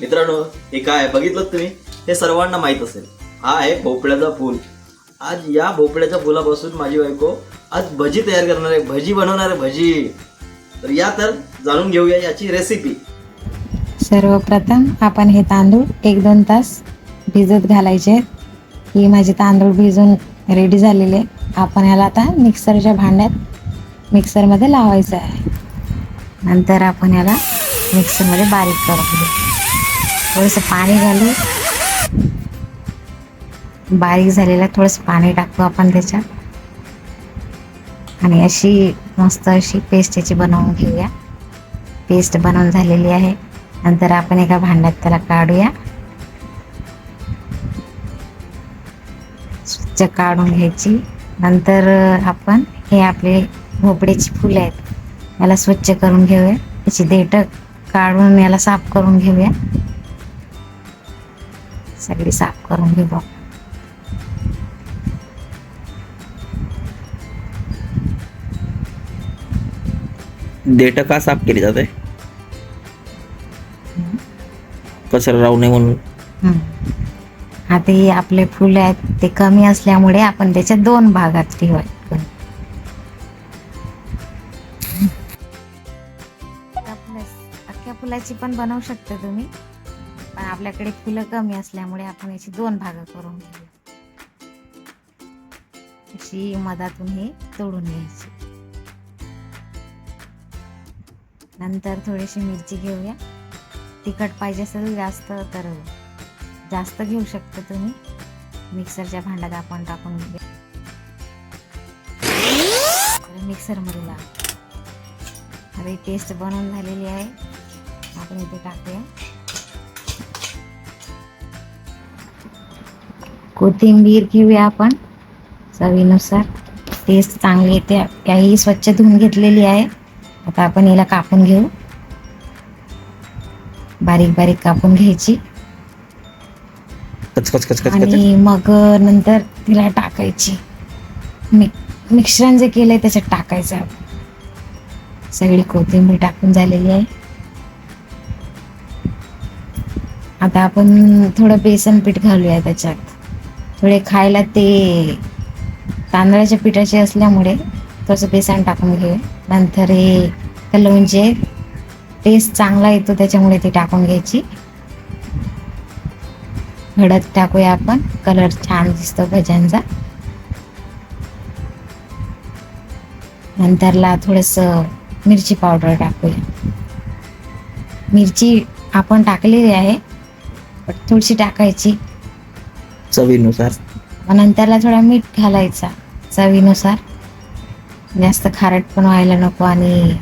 मित्रांनो हे काय बघितलं तुम्ही? हे सर्वांना माहीत असेल. हा आहे भोपळ्याचा फूल. आज या भोपळ्याच्या फुलापासून माझी बायको आज भजी तयार करणार आहे. भजी बनवणार आहे भजी. तर या तर जाणून घेऊया याची रेसिपी सर्वप्रथम आपण हे तांदूळ एक दोन तास भिजत घालायचे आहेत. ही माझे तांदूळ भिजून रेडी झालेले आपण ह्याला आता मिक्सरच्या भांड्यात मिक्सरमध्ये लावायचं आहे. नंतर आपण ह्याला मिक्सरमध्ये बारीक करून घेऊ. थोडंसं पाणी घालू बारीक झालेलं थोडंसं पाणी टाकतो आपण त्याच्यात. आणि अशी मस्त अशी पेस्ट याची बनवून घेऊया. पेस्ट बनवून झालेली आहे. नंतर आपण एका भांड्यात त्याला काढूया. स्वच्छ काढून घ्यायची. नंतर आपण हे आपले भोपळ्याची फुलं आहेत याला स्वच्छ करून घेऊया. त्याची देठ काढून याला साफ करून घेऊया. सगळी साफ करून घेऊ. देठ का साफ केली जाते? कचरा राहू नये म्हणून? हे आपले फुलं आहेत ते कमी असल्यामुळे आपण त्याच्या दोन भागात ठेवायचं. अख्ख्या फुलाची पण बनवू शकता तुम्ही. आपल्याकडे फुलं कमी असल्यामुळे आपण याची दोन भाग करून घेऊ अशी मधातून हे तोडून घ्यायची. नंतर थोडीशी मिरची घेऊया. तिखट पाहिजे असेल जास्त तर जास्त घेऊ शकता तुम्ही. मिक्सरच्या भांड्यात आपण टाकून घेऊया. मिक्सरमध्ये लाव. आता टेस्ट पेस्ट बनवून झालेली आहे. आपण इथे टाकूया. कोथिंबीर घेऊया आपण चवीनुसार. टेस्ट चांगली येते. काही स्वच्छ धुवून घेतलेली आहे. आता आपण याला कापून घेऊ. बारीक बारीक कापून घ्यायची. आणि मग नंतर तिला टाकायची. मिक मिश्रण जे केलंय त्याच्यात टाकायचं आपण. सगळी कोथिंबीर टाकून झालेली आहे. आता आपण थोडं बेसन पीठ घालूया त्याच्यात. थोडे खायला ते तांदळाच्या पिठाचे असल्यामुळे थोडंसं बेसन टाकून घेऊ. नंतर हे कलवूनचे टेस्ट चांगला येतो त्याच्यामुळे ते टाकून घ्यायची. हळद टाकूया आपण. कलर छान दिसतो भज्यांचा नंतरला थोडस मिरची पावडर टाकूया. मिरची आपण टाकलेली आहे थोडीशी टाकायची. चवीनुसार. मग नंतरला थोडा मीठ घालायचा चवीनुसार. जास्त खारट पण व्हायला नको आणि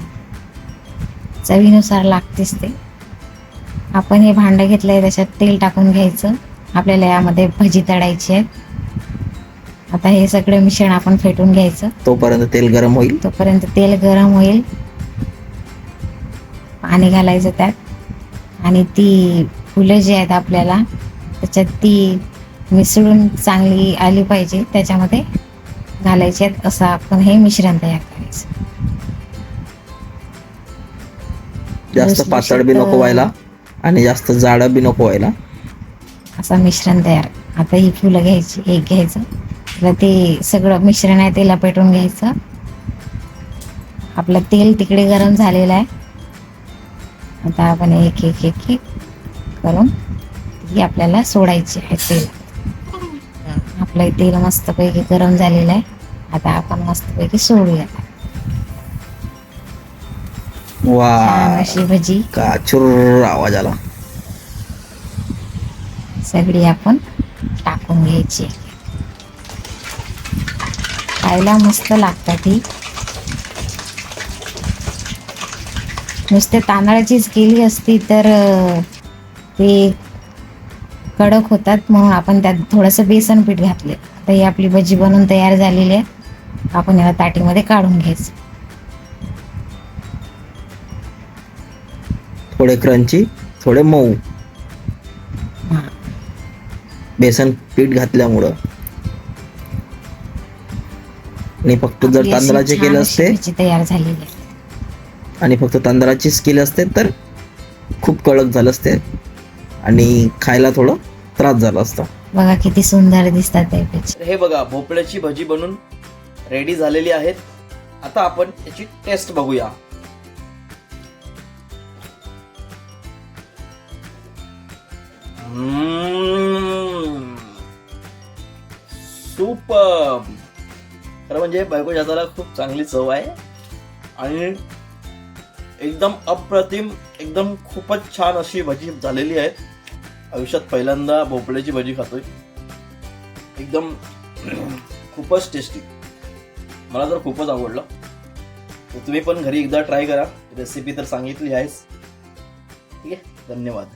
चवीनुसार लागतेच ते. आपण हे भांडं घेतलंय त्याच्यात तेल टाकून घ्यायचं. आपल्याला यामध्ये भजी तळायची आहे. आता हे सगळं मिश्रण आपण फेटून घ्यायचं. तोपर्यंत तेल गरम होईल. तोपर्यंत तेल गरम होईल. पाणी घालायचं त्यात. आणि ती फुलं जी आहेत आपल्याला त्याच्यात ती मिसळून चांगली आली पाहिजे त्याच्यामध्ये घालायची आहेत असं आपण हे मिश्रण तयार करायचं. जास्त पातळ बी नको व्हायला आणि जास्त जाड बी नको व्हायला. असं मिश्रण तयार. आता ही फुलं घ्यायची एक घ्यायचं. तर ते सगळं मिश्रण आहे ते लपेटून घ्यायचं. आपलं तेल तिकडे गरम झालेलं आहे. आता आपण एक एक एक एक करून ही आपल्याला सोडायची आहे तेल. आपलं तेल मस्तपैकी गरम झालेलं आहे. आता आपण मस्तपैकी सोडूया. वा. अशी भजी. आवाज आला. सगळी आपण टाकून घ्यायची. खायला मस्त लागतात ही. नुसते तांदळाचीच केली असती तर ते कडक होतात म्हणून आपण त्यात थोडंसं बेसन पीठ घातले तर ही आपली भजी बनवून तयार झालेली आहे. आपण याला ताटीमध्ये काढून घ्यायचं. थोडे क्रंची थोडे मऊ. बेसन पीठ घातल्यामुळं. आणि फक्त जर तांदळाचे केले असते तयार झालेली आहे. आणि फक्त तांदळाचीच केले असते तर खूप कडक झालं असते. आणि खायला थोडं त्रास झाला असता. बघा किती सुंदर दिसतात ते पिच तर हे बघा भोपळ्याची भजी बनून रेडी झालेली आहेत. आता आपण याची टेस्ट बघूया. सुपर खरं म्हणजे बायको जाताला खूप चांगली चव आहे. आणि एकदम अप्रतिम एकदम खूपच छान अशी भजी झालेली आहे. आयुष्यात पहिल्यांदा भोपळ्याची भजी खातोय. एकदम खूपच टेस्टी मला तर खूपच आवडलं. तुम्ही पण घरी एकदा ट्राय करा. रेसिपी तर सांगितली आहेस ठीक आहे? धन्यवाद.